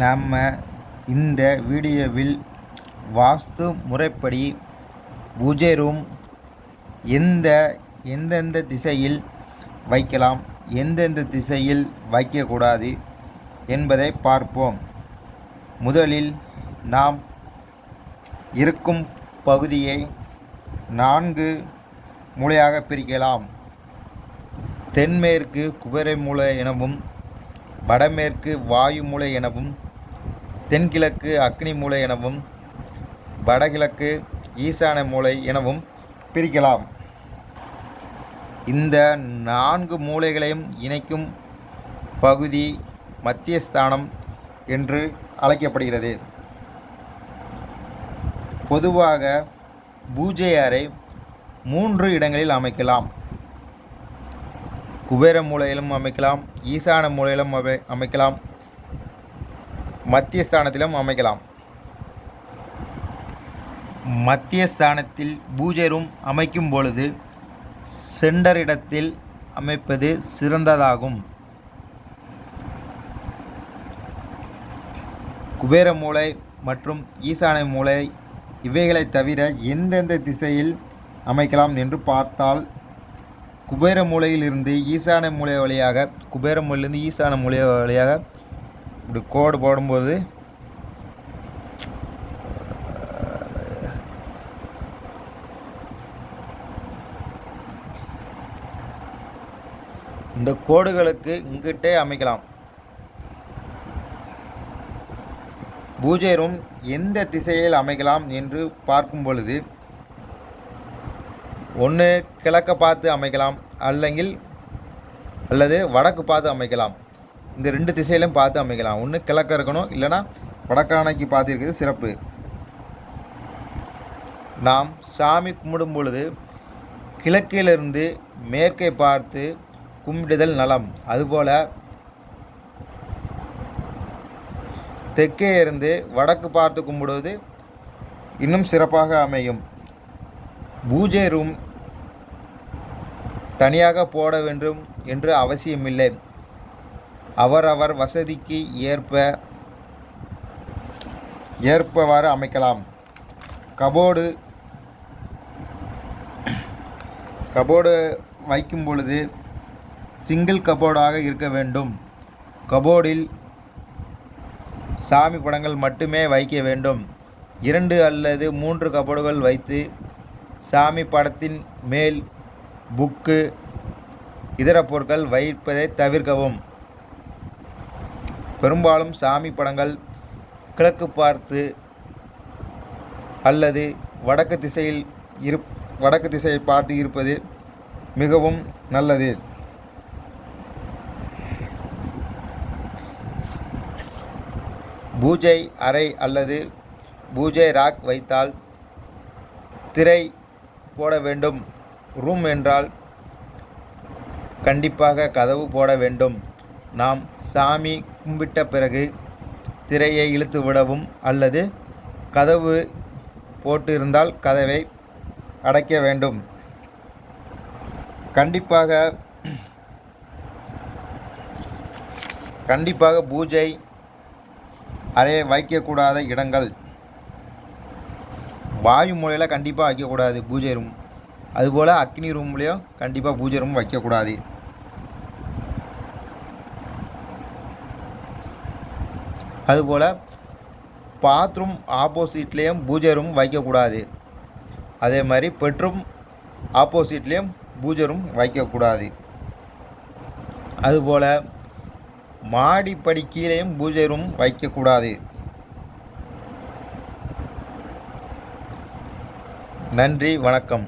நம்ம இந்த வீடியோவில் வாஸ்து முறைப்படி பூஜை ரூம் எந்த எந்தெந்த திசையில் வைக்கலாம் எந்தெந்த திசையில் வைக்கக்கூடாது என்பதை பார்ப்போம். முதலில் நாம் இருக்கும் பகுதியை நான்கு மூலையாக பிரிக்கலாம். தென்மேற்கு குபேர மூலை எனவும் வடமேற்கு வாயு மூலை எனவும் தென்கிழக்கு அக்னி மூலை எனவும் வடகிழக்கு ஈசான மூலை எனவும் பிரிக்கலாம். இந்த நான்கு மூலைகளையும் இணைக்கும் பகுதி மத்தியஸ்தானம் என்று அழைக்கப்படுகிறது. பொதுவாக பூஜை அறை மூன்று இடங்களில் அமைக்கலாம். குபேர மூலையிலும் அமைக்கலாம் ஈசான மூலையிலும் அமை அமைக்கலாம் மத்தியஸ்தானத்திலும் அமைக்கலாம். மத்தியஸ்தானத்தில் பூஜை ரூம் அமைக்கும் பொழுது சென்டர் இடத்தில் அமைப்பது சிறந்ததாகும். குபேர மூலை மற்றும் ஈசான மூலை இவைகளை தவிர எந்தெந்த திசையில் அமைக்கலாம் என்று பார்த்தால் குபேர மூலையிலிருந்து ஈசான மூலை வழியாக குபேர மூலையிலிருந்து ஈசான மூலை வழியாக இப்படி கோடு போடும்போது இந்த கோடுகளுக்கு இங்கிட்டே அமைக்கலாம். பூஜை ரூம் எந்த திசையில் அமைக்கலாம் என்று பார்க்கும் பொழுது ஒன்று கிழக்க பார்த்து அமைக்கலாம் அல்லங்கில் அல்லது வடக்கு பார்த்து அமைக்கலாம். இந்த ரெண்டு திசையிலும் பார்த்து அமைக்கலாம். ஒன்று கிழக்க இருக்கணும் இல்லைனா வடக்கானைக்கு பார்த்து இருக்கிறது சிறப்பு. நாம் சாமி கும்பிடும் பொழுது கிழக்கிலிருந்து மேற்கை பார்த்து கும்பிடுதல் நலம். அதுபோல் தெற்கே இருந்து வடக்கு பார்த்து கும்பிடுவது இன்னும் சிறப்பாக அமையும். பூஜை ரூம் தனியாக போட வேண்டும் என்று அவசியமில்லை. அவரவர் வசதிக்கு ஏற்ப ஏற்பவாறு அமைக்கலாம். கபோர்டு கபோர்டு வைக்கும் பொழுது சிங்கிள் கபோர்டாக இருக்க வேண்டும். கபோர்டில் சாமி படங்கள் மட்டுமே வைக்க வேண்டும். இரண்டு அல்லது மூன்று கபோர்டுகள் வைத்து சாமி படத்தின் மேல் புக்கு இதர பொருட்கள் வைப்பதை தவிர்க்கவும். பெரும்பாலும் சாமி படங்கள் கிழக்கு பார்த்து அல்லது வடக்கு திசையில் இரு வடக்கு திசையை பார்த்து இருப்பது மிகவும் நல்லது. பூஜை அறை அல்லது பூஜை ராக் வைத்தால் திரை போட வேண்டும். ரூம் என்றால் கண்டிப்பாக கதவு போட வேண்டும். நாம் சாமி கும்பிட்ட பிறகு திரையை இழுத்து விடவும் அல்லது கதவு போட்டு இருந்தால் கதவை அடைக்க வேண்டும். கண்டிப்பாக கண்டிப்பாக பூஜை அறைய வைக்கக்கூடாத இடங்கள். வாயு மூலையில் கண்டிப்பாக வைக்கக்கூடாது பூஜை ரூம் அதுபோல் அக்னி ரூம்லேயும் கண்டிப்பாக பூஜை ரூம் வைக்கக்கூடாது. அதுபோல் பாத்ரூம் ஆப்போசிட்லேயும் பூஜை ரூம் வைக்கக்கூடாது. அதே மாதிரி பெட்ரூம் ஆப்போசிட்லேயும் பூஜை ரூம் வைக்கக்கூடாது. அதுபோல் மாடிப்படி கீழேயும் பூஜை ரூம் வைக்கக்கூடாது. நன்றி வணக்கம்.